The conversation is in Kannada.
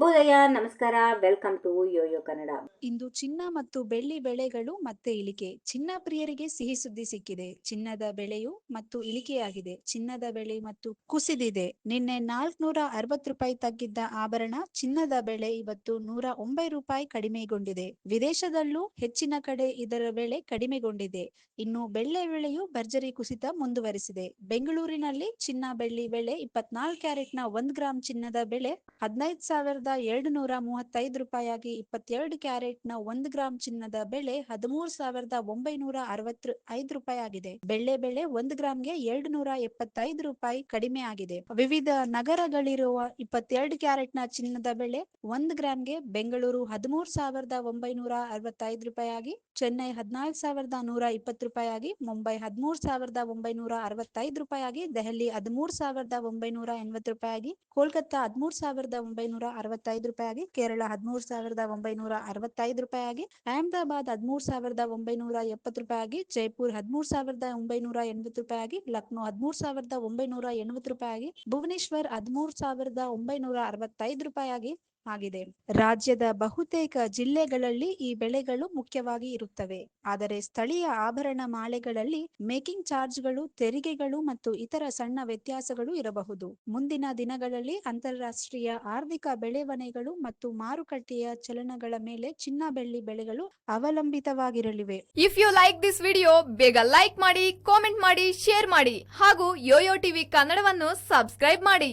ಶುಭೋದಯ, ನಮಸ್ಕಾರ, ವೆಲ್ಕಮ್ ಟು ಯೋಯೋ ಕನ್ನಡ. ಇಂದು ಚಿನ್ನ ಮತ್ತು ಬೆಳ್ಳಿ ಬೆಳೆಗಳು ಮತ್ತೆ ಇಳಿಕೆ. ಚಿನ್ನ ಪ್ರಿಯರಿಗೆ ಸಿಹಿ ಸುದ್ದಿ ಸಿಕ್ಕಿದೆ. ಚಿನ್ನದ ಬೆಳೆಯು ಮತ್ತು ಇಳಿಕೆಯಾಗಿದೆ. ಚಿನ್ನದ ಬೆಳೆ ಮತ್ತು ಕುಸಿದಿದೆ. ನಿನ್ನೆ ನಾಲ್ಕನೂರ ಅರವತ್ತು ರೂಪಾಯಿ ತಗ್ಗಿದ್ದ ಆಭರಣ ಚಿನ್ನದ ಬೆಳೆ ಇವತ್ತು ನೂರ ಒಂಬೈ ರೂಪಾಯಿ ಕಡಿಮೆಗೊಂಡಿದೆ. ವಿದೇಶದಲ್ಲೂ ಹೆಚ್ಚಿನ ಕಡೆ ಇದರ ಬೆಲೆ ಕಡಿಮೆಗೊಂಡಿದೆ. ಇನ್ನು ಬೆಳ್ಳಿ ಬೆಳೆಯು ಭರ್ಜರಿ ಕುಸಿತ ಮುಂದುವರಿಸಿದೆ. ಬೆಂಗಳೂರಿನಲ್ಲಿ ಚಿನ್ನ ಬೆಳ್ಳಿ ಬೆಳೆ ಇಪ್ಪತ್ನಾಲ್ಕು ಕ್ಯಾರೆಟ್ನ ಒಂದ್ ಗ್ರಾಂ ಚಿನ್ನದ ಬೆಳೆ ಹದಿನೈದು ಸಾವಿರದ ಎರಡು ನೂರ ಮೂವತ್ತೈದು ರೂಪಾಯಿಯಾಗಿ ಇಪ್ಪತ್ತೆರಡು ಕ್ಯಾರೆಟ್ನ ಒಂದು ಗ್ರಾಂ ಚಿನ್ನದ ಬೆಲೆ ಹದಿಮೂರು ಸಾವಿರದ ಒಂಬೈನೂರ ಅರವತ್ತು ಐದು ರೂಪಾಯಿ ಆಗಿದೆ ಬೆಳ್ಳೆ ಬೆಲೆ ಒಂದು ಗ್ರಾಂಗೆ ಎರಡು ನೂರ ಎಪ್ಪತ್ತೈದು ರೂಪಾಯಿ ಕಡಿಮೆ ಆಗಿದೆ. ವಿವಿಧ ನಗರಗಳಿರುವ ಇಪ್ಪತ್ತೆರಡು ಕ್ಯಾರೆಟ್ನ ಚಿನ್ನದ ಬೆಲೆ ಒಂದು ಗ್ರಾಂಗೆ ಬೆಂಗಳೂರು ಹದಿಮೂರು ಸಾವಿರದ ಒಂಬೈನೂರ ಅರವತ್ತೈದು ರೂಪಾಯಿಯಾಗಿ, ಚೆನ್ನೈ ಹದಿನಾಲ್ಕು ಸಾವಿರದ ನೂರ ಇಪ್ಪತ್ತು ಆಗಿ ಮುಂಬೈ ಹದಿಮೂರು ಸಾವಿರದ ಒಂಬೈನೂರ ಅರವತ್ತೈದು ರೂಪಾಯಿಯಾಗಿ, ದೆಹಲಿ ಹದಿಮೂರು ಸಾವಿರದ ಒಂಬೈನೂರ ಎಂಬತ್ತು ಆಗಿ ಕೋಲ್ಕತ್ತಾ ಹದಿಮೂರು ಸಾವಿರದ ಒಂಬೈನೂರ ಅರವತ್ತೈದು ಆಗಿ, ಕೇರಳ ಹದಿಮೂರು ಸಾವಿರದ ಒಂಬೈನೂರ ಅರವತ್ತೈದು ಆಗಿ, ಅಹಮದಾಬಾದ್ ಹದಿಮೂರು ಸಾವಿರದ ಒಂಬೈನೂರ ಎಪ್ಪತ್ತು ಆಗಿ, ಜೈಪುರ್ ಹದಿಮೂರು ಸಾವಿರದ ಒಂಬೈನೂರ ಎಂಬತ್ತು ಆಗಿ, ಲಕ್ನೋ ಹದಿಮೂರು ಸಾವಿರದ ಒಂಬೈನೂರ ಎಣವತ್ತು ರೂಪಾಯಿ ಆಗಿ, ಭುವನೇಶ್ವರ್ ಹದಿಮೂರು ಸಾವಿರದ ಒಂಬೈನೂರ ಅರವತ್ತೈದು ರೂಪಾಯಿಯಾಗಿ ಆಗಿದೆ. ರಾಜ್ಯದ ಬಹುತೇಕ ಜಿಲ್ಲೆಗಳಲ್ಲಿ ಈ ಬೆಳೆಗಳು ಮುಖ್ಯವಾಗಿ ಇರುತ್ತವೆ. ಆದರೆ ಸ್ಥಳೀಯ ಆಭರಣ ಮಾಲೆಗಳಲ್ಲಿ ಮೇಕಿಂಗ್ ಚಾರ್ಜ್ಗಳು, ತೆರಿಗೆಗಳು ಮತ್ತು ಇತರ ಸಣ್ಣ ವ್ಯತ್ಯಾಸಗಳು ಇರಬಹುದು. ಮುಂದಿನ ದಿನಗಳಲ್ಲಿ ಅಂತಾರಾಷ್ಟ್ರೀಯ ಆರ್ಥಿಕ ಬೆಳವಣಿಗೆಗಳು ಮತ್ತು ಮಾರುಕಟ್ಟೆಯ ಚಲನಗಳ ಮೇಲೆ ಚಿನ್ನ ಬೆಳ್ಳಿ ಬೆಳೆಗಳು ಅವಲಂಬಿತವಾಗಿರಲಿವೆ. If you like this video ಬೇಗ ಲೈಕ್ ಮಾಡಿ ಕಾಮೆಂಟ್ ಮಾಡಿ ಶೇರ್ ಮಾಡಿ ಹಾಗೂ ಯೋಯೋ ಟಿವಿ ಕನ್ನಡವನ್ನು ಸಬ್ಸ್ಕ್ರೈಬ್ ಮಾಡಿ.